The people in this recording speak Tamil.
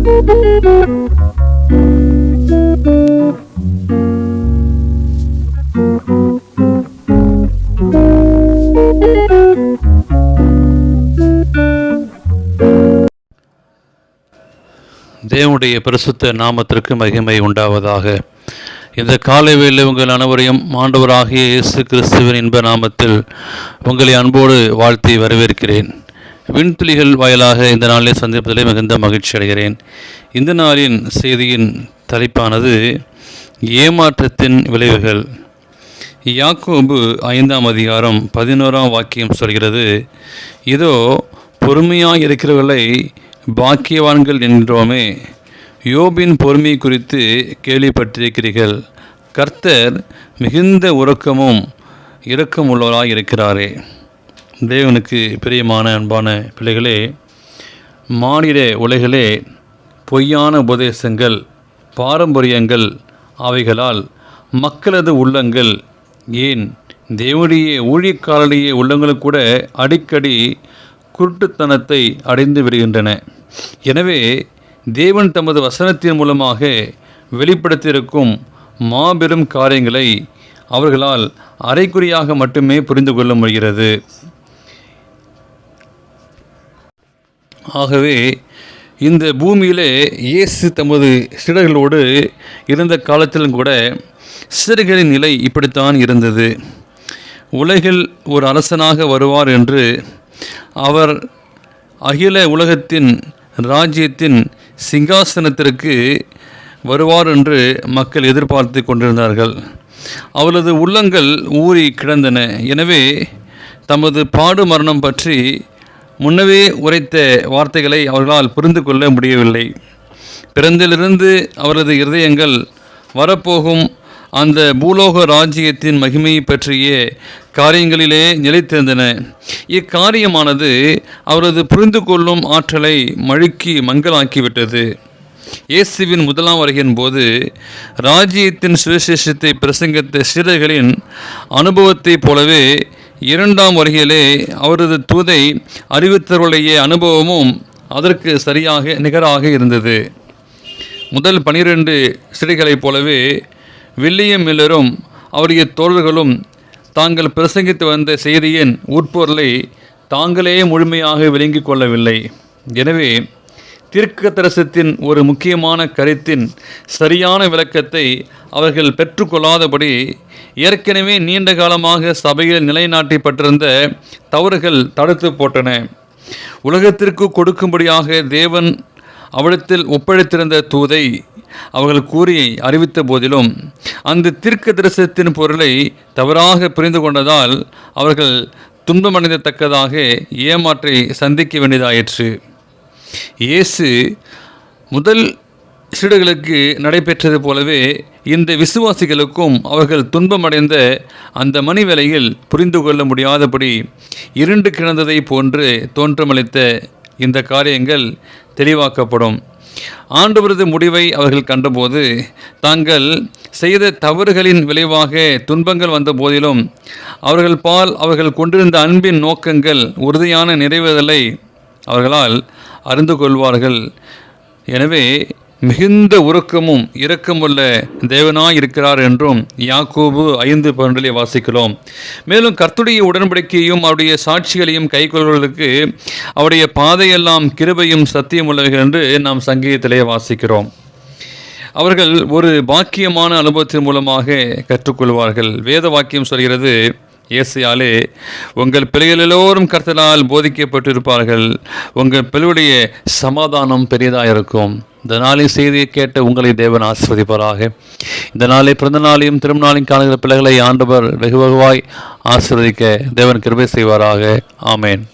தேவனுடைய பரிசுத்த நாமத்திற்கு மகிமை உண்டாவதாக. இந்த காலை வேலை உங்கள் அனைவரையும் ஆண்டவராகிய இயேசு கிறிஸ்துவின் இன்ப நாமத்தில் உங்களை அன்போடு வாழ்த்தி வரவேற்கிறேன். விண்துளிகள் வாயிலாக இந்த நாளில் சந்திப்பதிலே மிகுந்த மகிழ்ச்சி அடைகிறேன். இந்த நாளின் செய்தியின் தலைப்பானது ஏமாற்றத்தின் விளைவுகள். யாக்கோபு ஐந்தாம் அதிகாரம் பதினோராம் வாக்கியம் சொல்கிறது இதோ பொறுமையாக இருக்கிறவர்களை பாக்கியவான்கள் என்கிறோமே யோபின் பொறுமை குறித்து கேள்விப்பட்டிருக்கிறீர்கள். கர்த்தர் மிகுந்த உறக்கமும் இரக்கமுள்ளவராக இருக்கிறாரே தேவனுக்கு பிரியமான அன்பான பிள்ளைகளே மாநில உலகிலே பொய்யான உபதேசங்கள் பாரம்பரியங்கள் அவைகளால் மக்களது உள்ளங்கள் ஏன் தேவனுடைய ஊழியக்காரருடைய உள்ளங்களும் கூட அடிக்கடி குருட்டுத்தனத்தை அடைந்து விடுகின்றன. எனவே தேவன் தமது வசனத்தின் மூலமாக வெளிப்படுத்தியிருக்கும் மாபெரும் காரியங்களை அவர்களால் அரைக்குறியாக மட்டுமே புரிந்து கொள்ள முடிகிறது. ஆகவே இந்த பூமியிலே இயேசு தமது சிறர்களோடு இருந்த காலத்திலும் கூட சிறுகளின் நிலை இப்படித்தான் இருந்தது. உலகில் ஒரு அரசனாக வருவார் என்று அவர் அகில உலகத்தின் ராஜ்யத்தின் சிங்காசனத்திற்கு வருவார் என்று மக்கள் எதிர்பார்த்து கொண்டிருந்தார்கள். அவரது உள்ளங்கள் ஊறி கிடந்தன. எனவே தமது பாடு மரணம் பற்றி முன்னவே உரைத்த வார்த்தைகளை அவர்களால் புரிந்து கொள்ள முடியவில்லை. பிறந்திலிருந்து அவரது இருதயங்கள் வரப்போகும் அந்த பூலோக ராஜ்யத்தின் மகிமையை பற்றிய காரியங்களிலே நிலைத்திருந்தன. இக்காரியமானது அவரது புரிந்து கொள்ளும் ஆற்றலை மழுக்கி மங்கலாக்கிவிட்டது. இயேசுவின் முதலாம் வருகின் போது ராஜ்யத்தின் சுவிசேஷத்தை பிரசங்கித்த சீடர்களின் அனுபவத்தைப் போலவே இரண்டாம் வருகையிலே அவரது தூதை அறிவித்தவருடைய அனுபவமும் அதற்கு சரியாக நிகராக இருந்தது. முதல் பனிரெண்டு சிறைகளைப் போலவே வில்லியம் மில்லரும் அவருடைய தோழர்களும் தாங்கள் பிரசங்கித்து வந்த செய்தியின் உட்பொருளை தாங்களே முழுமையாக விளங்கிக் கொள்ளவில்லை. எனவே தீர்க்கதரிசத்தின் ஒரு முக்கியமான கருத்தின் சரியான விளக்கத்தை அவர்கள் பெற்றுக்கொள்ளாதபடி ஏற்கனவே நீண்ட காலமாக சபையில் நிலைநாட்டிப்பட்டிருந்த தவறுகள் தடுத்து போட்டன. உலகத்திற்கு கொடுக்கும்படியாக தேவன் அவளத்தில் ஒப்படைத்திருந்த தூதை அவர்கள் கூறி அறிவித்த போதிலும் அந்த தீர்க்க தரிசனத்தின் பொருளை தவறாக புரிந்து கொண்டதால் அவர்கள் துன்பமடைந்தத்தக்கதாக ஏமாற்றை சந்திக்க வேண்டியதாயிற்று. இயேசு முதல் சீடர்களுக்கு நடைபெற்றது போலவே இந்த விசுவாசிகளுக்கும் அவர்கள் துன்பமடைந்த அந்த மணி வேளையில் புரிந்து கொள்ள முடியாதபடி இருண்டு கிடந்ததை போன்று தோன்றமளித்த இந்த காரியங்கள் தெளிவாக்கப்படும். ஆண்டவரது முடிவை அவர்கள் கண்டபோது தாங்கள் செய்த தவறுகளின் விளைவாக துன்பங்கள் வந்த போதிலும் அவர்கள் பால் அவர்கள் கொண்டிருந்த அன்பின் நோக்கங்கள் உறுதியான நிறைவேறலை. அவர்களால் அறிந்து கொள்வார்கள். எனவே மிகுந்த உறக்கமும் இரக்கமுள்ள தேவனாய் இருக்கிறார் என்றும் யாக்கோபு ஐந்து பன்றிலே வாசிக்கிறோம். மேலும் கர்த்துடைய உடன்படிக்கையும் அவருடைய சாட்சிகளையும் கைக்கொள்வதற்கு அவருடைய பாதையெல்லாம் கிருபையும் சத்தியம் உள்ளவர்கள் என்று நாம் சங்கீதத்திலே வாசிக்கிறோம். அவர்கள் ஒரு பாக்கியமான அனுபவத்தின் மூலமாக கற்றுக்கொள்வார்கள். வேத வாக்கியம் சொல்கிறது இயேசையாலே உங்கள் பிள்ளைகள் எல்லோரும் கர்த்தனால் போதிக்கப்பட்டிருப்பார்கள். உங்கள் பிள்ளையுடைய சமாதானம் பெரியதாக இருக்கும் இந்த நாளின் செய்தியை கேட்ட உங்களை தேவன் ஆசிர்வதிப்பாராக. இந்த நாளை பிறந்த நாளையும் திருநாளையும் காணுகிற பிள்ளைகளை ஆண்டவர் வெகு வெகுவாய் ஆசிர்வதிக்க தேவன் கிருபை செய்வாராக. ஆமேன்.